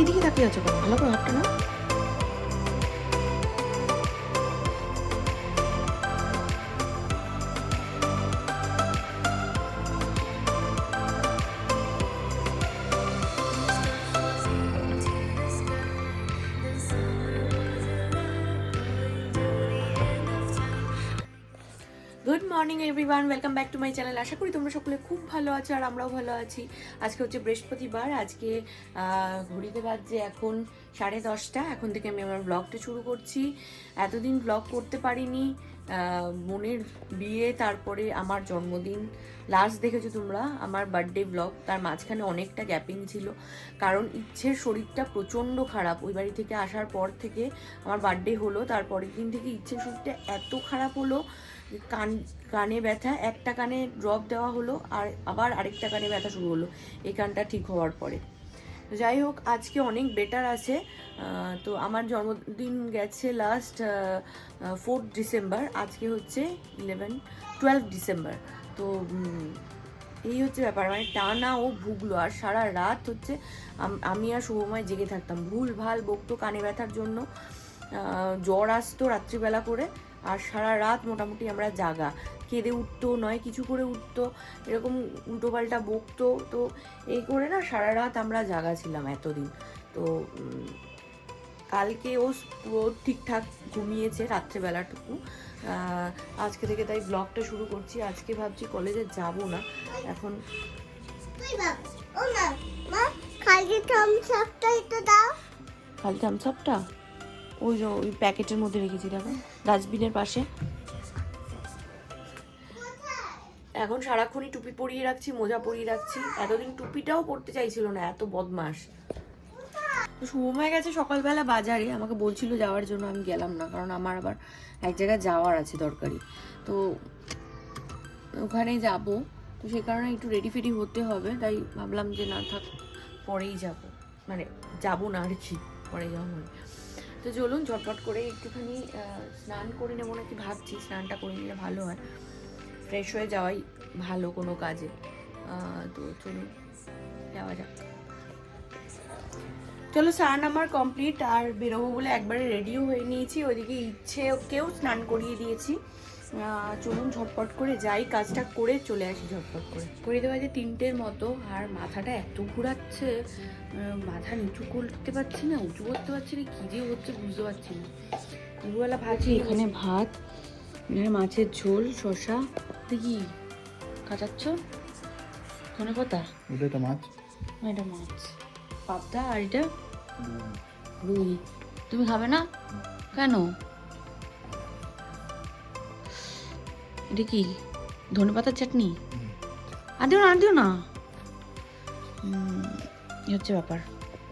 ওইদিকে তাকিয়ে আছো ভালো করে হাতটা না? Morning everyone welcome back to my channel আশা করি তোমরা সকলে খুব ভালো আছো আর আমরাও ভালো আছি। আজকে হচ্ছে বৃহস্পতিবার। আজকে ঘড়িতে বাজছে এখন সাড়ে দশটা। এখন থেকে আমি আমার ব্লগটা শুরু করছি। এতদিন ব্লগ করতে পারিনি। বোনের বিয়ে, তারপরে আমার জন্মদিন। লাস্ট দেখেছ তোমরা আমার বার্থডে ব্লগ তার মাঝখানে অনেকটা গ্যাপিং ছিল। কারণ ইচ্ছের শরীরটা প্রচণ্ড খারাপ। ওই বাড়ি থেকে আসার পর থেকে আমার বার্থডে হলো। তারপরের দিন থেকে ইচ্ছের শরীরটা এত খারাপ হলো কান, কানে ব্যথা, একটা কানে ড্রপ দেওয়া হলো আর আবার আরেকটা কানে ব্যথা শুরু হলো। এই কানটা ঠিক হওয়ার পরে। যাই হোক, আজকে অনেক বেটার আছে। তো আমার জন্মদিন গেছে লাস্ট ফোর্থ ডিসেম্বর আজকে হচ্ছে ইলেভেন টুয়েলভ ডিসেম্বর তো এই হচ্ছে ব্যাপার। মানে টানা ও ভুগলো। আর সারা রাত হচ্ছে আমি আর শুভময় জেগে থাকতাম। ভুল ভালো বকতো কানে ব্যথার জন্য। জ্বর আসতো রাত্রিবেলা করে। আর সারা রাত মোটামুটি আমরা জাগা। কেঁদে উঠতো নয় কিছু করে উঠতো এরকম উল্টোপাল্টা বকতো। তো এই করে না সারা রাত আমরা জাগা ছিলাম এতদিন। তো কালকে ও পুরো ঠিকঠাক ঘুমিয়েছে রাত্রেবেলাটুকু। আজকে থেকে তাই ব্লগটা শুরু করছি। আজকে ভাবছি কলেজে যাব না। এখন কালকে থামসাপটা একটু দাও। খালি থামসাপটা ওই যে ওই প্যাকেটের মধ্যে রেখেছি, দেখো, ডাস্টবিনের পাশে। এখন সারাক্ষণই টুপি পরিয়ে রাখছি, মোজা পরিয়ে রাখছি। এতদিন টুপিটাও পরতে চাইছিল না, এত বদমাস শুভময় গেছে সকালবেলা বাজারে, আমাকে বলছিল যাওয়ার জন্য, আমি গেলাম না, কারণ আমার আবার এক জায়গায় যাওয়ার আছে দরকারি। তো ওখানে যাব, তো সে কারণে একটু রেডি ফেডি হতে হবে, তাই ভাবলাম যে না থাক, পরেই যাব। মানে যাব না আর কি, পরে যাওয়া হবে। তো চলুন ঝটপট করে একটুখানি স্নান করে নেব নাকি ভাবছি, স্নানটা করে নিলে ভালো হয়। ফ্রেশ হয়ে যাওয়াই ভালো কোনো কাজে। তো চলুন, যাওয়া যাক। চলো স্নান আমার কমপ্লিট আর বেরোবো বলে একবারে রেডিও হয়ে নিয়েছি। ওইদিকে ইচ্ছে কেউ স্নান করিয়ে দিয়েছি। চলুন ঝটপট করে যাই কাজটা করে চলে আসি ঝটপট করে। করে দেওয়া যে তিনটের মতো আর মাথাটা এত ঘুরাচ্ছে মাথা নিচু করতে পারছি না উঁচু করতে পারছি না কী যে হচ্ছে বুঝতে পারছি না। দুবেলা ভাজি এখানে ভাত এখানে মাছের ঝোল শসা। দেখি কাটাচ্ছ? ধনে পাতা? ওটা একটা মাছ। এটা মাছ। পাবদা আর এটা রুই। তুমি খাবে না? কেন? এটা কি? ধনে পাতার চাটনি? আর দিও না আর দিও না এই হচ্ছে ব্যাপার।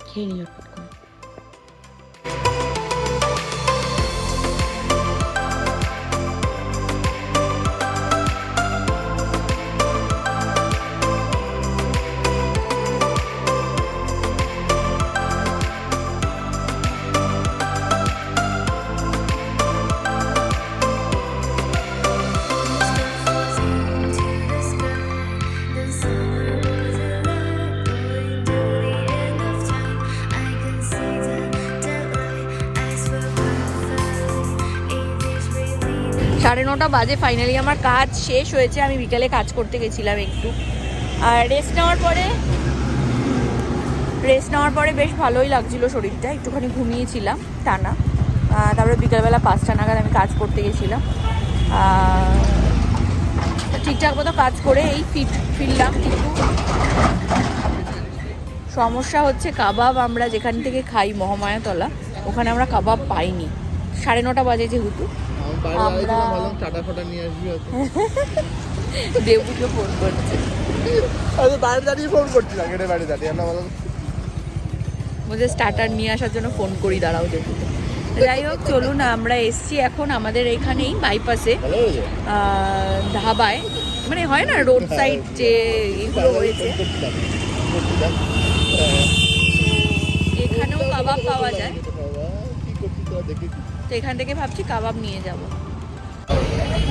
খেয়ে নি নটা বাজে ফাইনালি আমার কাজ শেষ হয়েছে, আমি বিকেলে কাজ করতে গেছিলাম একটু। আর রেস্ট নেওয়ার পরে রেস্ট নেওয়ার পরে বেশ ভালোই লাগছিল শরীরটা, একটুখানি ঘুমিয়েছিলাম টানা। তারপরে বিকালবেলা পাঁচটা নাগাদ আমি কাজ করতে গেছিলাম। ঠিকঠাক মতো কাজ করে এই ফিট ফিরলাম কিন্তু। সমস্যা হচ্ছে কাবাব আমরা যেখান থেকে খাই মহামায়াতলা, ওখানে আমরা কাবাব পাইনি। সাড়ে নটা বাজে যেহেতু। আমরা- টাটা ফাটা নিয়ে আসবি দেবুকে ফোন করছে। আমি বাইরে দাঁড়িয়ে ফোন করছিলাম গেটে বাইরে দাঁড়িয়ে। আমরা বললাম বলছে স্টার্টার নিয়ে আসার জন্য ফোন করি দাঁড়াও দেবুকে। যাই হোক চলুন আমরা এসছি এখন আমাদের এখানেই বাইপাসে ধাবায়। মানে হয় না রোড সাইড যে এগুলো রয়েছে ফোন করছিলাম করছিলাম এখানেও কাবাব পাওয়া যায়। তো এখান থেকে ভাবছি কাবাব নিয়ে যাব।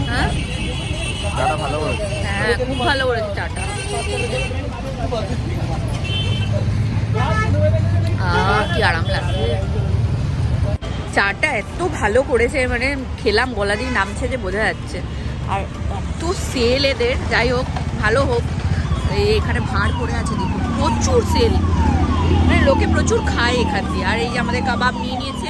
হ্যাঁ? হ্যাঁ খুব ভালো করেছে চাটা কি আরাম লাগছে। চাটা এত ভালো করেছে মানে খেলাম গলা দিয়ে নামছে যে বোঝা যাচ্ছে। আর এত সেল এদের যাই হোক ভালো হোক। এই এখানে ভাঁড় পড়ে আছে দেখুন প্রচুর সেল। মানে লোকে প্রচুর খায় এখান দিয়ে। আর এই যে আমাদের কাবাব নিয়ে নিয়েছে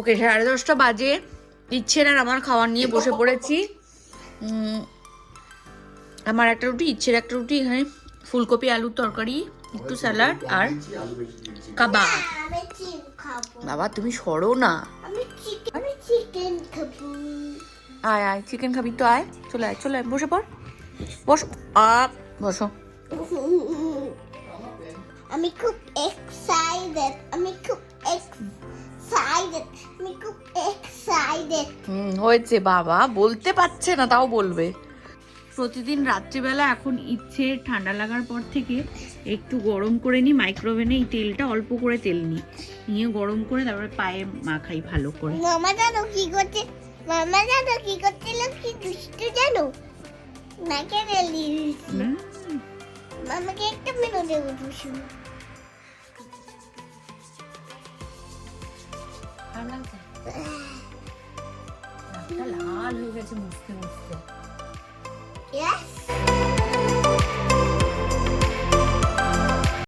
ওকে, সাড়ে দশটা বাজে। ইচ্ছের আর আমার খাওয়ার নিয়ে বসে পড়েছি। আমার একটা রুটি, ইচ্ছের একটা রুটি, এখানে ফুলকপি, আলুর তরকারি, একটু স্যালাড আর কাবাব। বাবা, তুমি সরো না। আয় আয় চিকেন খাবি তো, আয়। চলে আয় চলে আয়, বসে পড়। বস আ বসো। আমি খুব এক্সাইটেড আমি খুব এক্সাইটেড আমি খুব এক্সাইটেড হুম হয়েছে বাবা বলতে পারছে না তাও বলবে। প্রতিদিন রাত্রিবেলা এখন ইচ্ছে ঠান্ডা লাগার পর থেকে একটু গরম করে নিই মাইক্রোওভেনে এই তেলটা অল্প করে তেল নিই। নিয়ে গরম করে তারপরে পায়ে মাখাই ভালো করে। মামা জানো কি করছে? মামা জানো কি করছিল কি দুষ্টু জানো? নাকে রেলি হুম, মামাকে একটা মেনু দেবো দুষ্টু নাকটা লাল হয়ে গেছে মুছতে মুছতে.